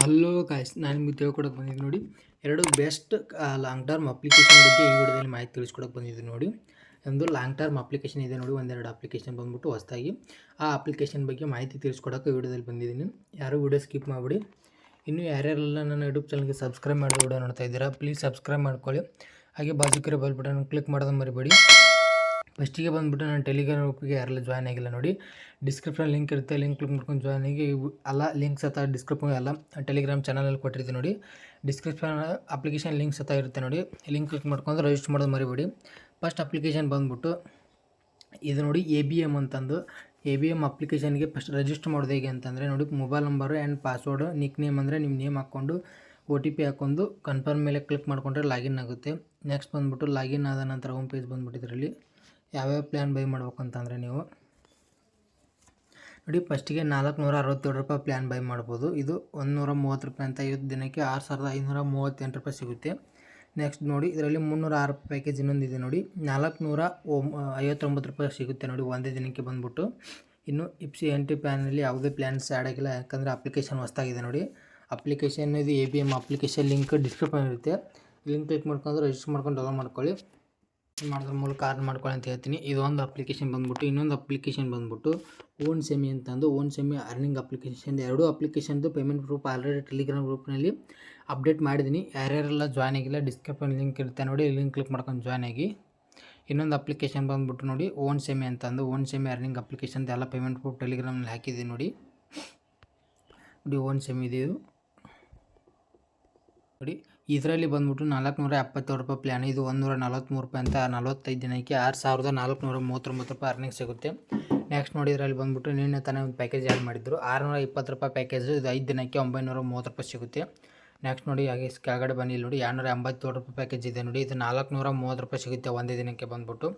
Hello guys ನಾನು ನಿಮಗೆ ತಿಳ್ಕೊಡಕ್ಕೆ ಬಂದಿದ್ದೀನಿ ನೋಡಿ. ಎರಡು ಬೆಸ್ಟ್ ಲಾಂಗ್ ಟರ್ಮ್ ಅಪ್ಲಿಕೇಶನ್ ಬಗ್ಗೆ ಈ ವಿಡಿಯೋದಲ್ಲಿ ಮಾಹಿತಿ ತಿಳಿಸ್ಕೊಡಕ್ಕೆ ಬಂದಿದ್ದೀನಿ ನೋಡಿ. ಒಂದು ಲಾಂಗ್ ಟರ್ಮ್ ಅಪ್ಲಿಕೇಶನ್ ಇದೆ ನೋಡಿ, ಒಂದೆರಡು ಅಪ್ಲಿಕೇಶನ್ ಬಂದ್ಬಿಟ್ಟು ಹೊಸದಾಗಿ. ಆ ಅಪ್ಲಿಕೇಶನ್ ಬಗ್ಗೆ ಮಾಹಿತಿ ತಿಳಿಸ್ಕೊಡೋಕೆ ವಿಡಿಯೋದಲ್ಲಿ ಬಂದಿದ್ದೀನಿ. ಯಾರು ವಿಡಿಯೋ ಸ್ಕಿಪ್ ಮಾಡಿಬಿಡಿ. ಇನ್ನು ಯಾರ್ಯಾರೆಲ್ಲ ನನ್ನ ಯೂಟ್ಯೂಬ್ ಚಾನಲ್ಗೆ ಸಬ್ಸ್ಕ್ರೈಬ್ ಮಾಡಿ ವಿಡಿಯೋ ನೋಡ್ತಾ ಇದ್ದೀರಾ ಪ್ಲೀಸ್ ಸಬ್ಸ್ಕ್ರೈಬ್ ಮಾಡ್ಕೊಳ್ಳಿ. ಹಾಗೆ ಬಾಜುಕಿರೋ ಬೆಲ್ ಬಟನ್ ಕ್ಲಿಕ್ ಮಾಡೋದನ್ನು ಮರಿಬೇಡಿ. ಫಸ್ಟಿಗೆ ಬಂದುಬಿಟ್ಟು ನಾನು ಟೆಲಿಗ್ರಾಮ್ ಗ್ರೂಪಿಗೆ ಯಾರೆಲ್ಲ ಜಾಯ್ನ್ ಆಗಿಲ್ಲ ನೋಡಿ ಡಿಸ್ಕ್ರಿಪ್ಷನ್ ಲಿಂಕ್ ಇರುತ್ತೆ ಲಿಂಕ್ ಕ್ಲಿಕ್ ಮಾಡ್ಕೊಂಡು ಜಾಯ್ನ್ ಆಗಿ ಎಲ್ಲ ಲಿಂಕ್ಸ್ ಅಥವಾ ಡಿಸ್ಕ್ರಿಪ್ಷನ್ ಎಲ್ಲ ಟೆಲಿಗ್ರಾಮ್ ಚಾನಲಲ್ಲಿ ಕೊಟ್ಟಿರ್ತೀನಿ ನೋಡಿ. ಡಿಸ್ಕ್ರಿಪ್ಷನ್ ಅಪ್ಲಿಕೇಶನ್ ಲಿಂಕ್ ಸತ ಇರುತ್ತೆ ನೋಡಿ. ಲಿಂಕ್ ಕ್ಲಿಕ್ ಮಾಡ್ಕೊಂಡು ರಿಜಿಸ್ಟರ್ ಮಾಡೋದು ಮರಿಬೇಡಿ. ಫಸ್ಟ್ ಅಪ್ಲಿಕೇಶನ್ ಬಂದುಬಿಟ್ಟು, ಇದು ನೋಡಿ ಎ ಬಿ ಎಂ ಅಂತಂದು. ಎ ಬಿ ಎಂ ಅಪ್ಲಿಕೇಶನ್ಗೆ ಫಸ್ಟ್ ರಿಜಿಸ್ಟರ್ ಮಾಡೋದು ಹೇಗೆ ಅಂತಂದರೆ ನೋಡಿ mobile number and password nick name ಅಂದರೆ ನಿಮ್ಮ ನೇಮ್ ಹಾಕ್ಕೊಂಡು ಒ ಟಿ ಪಿ ಹಾಕ್ಕೊಂಡು ಕನ್ಫರ್ಮ್ ಮೇಲೆ ಕ್ಲಿಕ್ ಮಾಡಿಕೊಂಡ್ರೆ ಲಾಗಿನ್ ಆಗುತ್ತೆ. ನೆಕ್ಸ್ಟ್ ಬಂದುಬಿಟ್ಟು ಲಾಗಿನ್ ಆದ ನಂತರ ಹೋಮ್ ಪೇಜ್ ಬಂದುಬಿಟ್ಟು ಇದರಲ್ಲಿ. ಯಾವ್ಯಾವ ಪ್ಲ್ಯಾನ್ ಬೈ ಮಾಡ್ಬೇಕು ಅಂತಂದರೆ ನೀವು. ನೋಡಿ ಫಸ್ಟಿಗೆ ನಾಲ್ಕುನೂರ ಅರವತ್ತೇಳು ರೂಪಾಯಿ ಪ್ಲ್ಯಾನ್ ಬೈ ಮಾಡ್ಬೋದು. ಇದು ಒಂದುನೂರ ಮೂವತ್ತು ರೂಪಾಯಿ ಅಂತ ಐವತ್ತು ದಿನಕ್ಕೆ ಆರು ಸಾವಿರದ ಐನೂರ ಮೂವತ್ತೆಂಟು ರೂಪಾಯಿ ಸಿಗುತ್ತೆ. ನೆಕ್ಸ್ಟ್ ನೋಡಿ, ಇದರಲ್ಲಿ ಮುನ್ನೂರ ಆರು ರೂಪಾಯಿ ಪ್ಯಾಕೇಜ್ ಇನ್ನೊಂದಿದೆ ನೋಡಿ. ನಾಲ್ಕುನೂರ ಓಮ್ ಐವತ್ತೊಂಬತ್ತು ರೂಪಾಯಿ ಸಿಗುತ್ತೆ ನೋಡಿ, ಒಂದೇ ದಿನಕ್ಕೆ ಬಂದ್ಬಿಟ್ಟು. ಇನ್ನು ಇಪ್ಸಿ ಟಿ ಪ್ಲ್ಯಾನಲ್ಲಿ ಯಾವುದೇ ಪ್ಲ್ಯಾನ್ಸ್ ಆ್ಯಡ್ ಆಗಿಲ್ಲ, ಯಾಕಂದರೆ ಅಪ್ಲಿಕೇಶನ್ ಹೊಸ್ದಾಗಿದೆ ನೋಡಿ. ಅಪ್ಲಿಕೇಶನ್ ಇದು A B M application link description ಇರುತ್ತೆ. ಲಿಂಕ್ ಕ್ಲಿಕ್ ಮಾಡ್ಕೊಂಡು ರಿಜಿಸ್ಟರ್ ಮಾಡ್ಕೊಂಡು ಡೌನ್ಲೋಡ್ ಮಾಡ್ಕೊಳ್ಳಿ. ಮಾಡೋದ್ರ ಮೂಲಕ ಅರ್ನ್ ಮಾಡ್ಕೊಳ್ಳಿ ಅಂತ ಹೇಳ್ತೀನಿ. ಇದೊಂದು ಅಪ್ಲಿಕೇಶನ್ ಬಂದ್ಬಿಟ್ಟು, ಇನ್ನೊಂದು ಅಪ್ಲಿಕೇಶನ್ ಬಂದ್ಬಿಟ್ಟು ಓನ್ ಸೆಮಿ ಅಂತಂದು ಓನ್ ಸೆಮಿ ಅರ್ನಿಂಗ್ ಅಪ್ಲಿಕೇಶನ್ ಎರಡೂ ಅಪ್ಲಿಕೇಶನ್ದು ಪೇಮೆಂಟ್ ಗ್ರೂಪ್ ಆಲ್ರೆಡಿ ಟೆಲಿಗ್ರಾಮ್ ಗ್ರೂಪ್ನಲ್ಲಿ ಅಪ್ಡೇಟ್ ಮಾಡಿದ್ದೀನಿ ಯಾರ್ಯಾರೆಲ್ಲ ಜಾಯ್ನ್ ಆಗಿಲ್ಲ ಡಿಸ್ಕ್ರಿಪ್ಷನ್ ಲಿಂಕ್ ಇರುತ್ತೆ ನೋಡಿ ಲಿಂಕ್ ಕ್ಲಿಕ್ ಮಾಡ್ಕೊಂಡು ಜಾಯ್ನ್ ಆಗಿ. ಇನ್ನೊಂದು ಅಪ್ಲಿಕೇಶನ್ ಬಂದ್ಬಿಟ್ಟು ನೋಡಿ ಓನ್ ಸೆಮಿ ಅಂತಂದು ಓನ್ ಸೆಮಿ ಅರ್ನಿಂಗ್ ಅಪ್ಲಿಕೇಶನ್ ಎಲ್ಲ ಪೇಮೆಂಟ್ ಗ್ರೂಪ್ ಟೆಲಿಗ್ರಾಮ್ನಲ್ಲಿ ಹಾಕಿದ್ದೀನಿ ನೋಡಿ. ನೋಡಿ ಓನ್ ಸೆಮಿ ಇದು. ನೋಡಿ ಇದರಲ್ಲಿ ಬಂದ್ಬಿಟ್ಟು ನಾಲ್ಕುನೂರ ಎಪ್ಪತ್ತೇಳು ರೂಪಾಯಿ ಪ್ಲ್ಯಾನ್ ಇದು ಒಂದೂರ ನಲ್ವತ್ತ್ಮೂರು ರೂಪಾಯಿ ಅಂತ ನಲ್ವತ್ತೈದು ದಿನಕ್ಕೆ ಆರು ಸಾವಿರದ ನಾಲ್ಕುನೂರ ಮೂವತ್ತೊಂಬತ್ತು ರೂಪಾಯಿ ಅರ್ನಿಂಗ್ ಸಿಗುತ್ತೆ. ನೆಕ್ಸ್ಟ್ ನೋಡಿ ಇದರಲ್ಲಿ ಬಂದ್ಬಿಟ್ಟು ನಿನ್ನೆ ತಾನೇ ಒಂದು ಪ್ಯಾಕೇಜ್ ಆ್ಯಡ್ ಮಾಡಿದ್ರು. ಆರುನೂರ ಇಪ್ಪತ್ತು ರೂಪಾಯಿ ಪ್ಯಾಕೇಜು ಇದು ಐದು ದಿನಕ್ಕೆ ಒಂಬೈನೂರ ಮೂವತ್ತು ರೂಪಾಯಿ ಸಿಗುತ್ತೆ. ನೆಕ್ಸ್ಟ್ ನೋಡಿ ಹಾಗೆ ಕೆಳಗಡೆ ಬನ್ನಿ ಇಲ್ಲಿ ನೋಡಿ ಎರಡುನೂರ ಎಂಬತ್ತೇಳು ರೂಪಾಯಿ ಪ್ಯಾಕೇಜ್ ಇದೆ ನೋಡಿ, ಇದು ನಾಲ್ಕುನೂರ ಮೂವತ್ತು ರೂಪಾಯಿ ಸಿಗುತ್ತೆ ಒಂದೇ ದಿನಕ್ಕೆ ಬಂದ್ಬಿಟ್ಟು.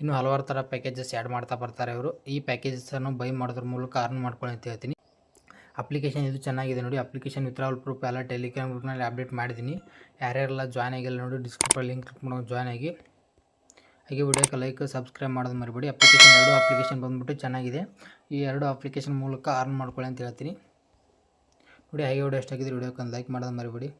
ಇನ್ನು ಹಲವಾರು ಥರ ಪ್ಯಾಕೇಜಸ್ ಆ್ಯಡ್ ಮಾಡ್ತಾ ಬರ್ತಾರೆ ಇವರು. ಈ ಪ್ಯಾಕೇಜಸನ್ನು ಬೈ ಮಾಡೋದ್ರ ಮೂಲಕ ಅರ್ನ್ ಮಾಡ್ಕೊಳ್ಳಿ ಅಂತ ಹೇಳ್ತೀನಿ. ಅಪ್ಲಿಕೇಶನ್ ಇದು ಚೆನ್ನಾಗಿದೆ ನೋಡಿ. ಅಪ್ಲಿಕೇಶನ್ ವಿತ್ರಾವಲ್ ಪ್ರೂಫ್ ಎಲ್ಲ ಟೆಲಿಗ್ರಾಮ್ ಗ್ರೂಪ್ನಲ್ಲಿ ಅಪ್ಡೇಟ್ ಮಾಡಿದ್ದೀನಿ ಯಾರ್ಯಾರೆಲ್ಲ ಜಾಯ್ನ್ ಆಗಿಲ್ಲ ನೋಡಿ ಡಿಸ್ಕ್ರಿಪ್ಷನ್ ಲಿಂಕ್ ಕ್ಲಿಕ್ ಮಾಡೋ ಜಾಯ್ನ್ ಆಗಿ. ಹಾಗೆ ವಿಡಿಯೋಕ್ಕೆ ಲೈಕ್ ಸಬ್ಸ್ಕ್ರೈಬ್ ಮಾಡೋದು ಮರಿಬೇಡಿ. ಅಪ್ಲಿಕೇಶನ್ ಎರಡು ಅಪ್ಲಿಕೇಶನ್ ಬಂದುಬಿಟ್ಟು ಚೆನ್ನಾಗಿದೆ. ಈ ಎರಡು ಅಪ್ಲಿಕೇಶನ್ ಮೂಲಕ ಅರ್ನ್ ಮಾಡ್ಕೊಳ್ಳಿ ಅಂತ ಹೇಳ್ತೀನಿ. ನೋಡಿ, ಹಾಗೆ ವಿಡಿಯೋ ಎಷ್ಟಾಗಿದೆ ವಿಡಿಯೋಕ್ಕೆ ಲೈಕ್ ಮಾಡೋದು ಮರಿಬೇಡಿ.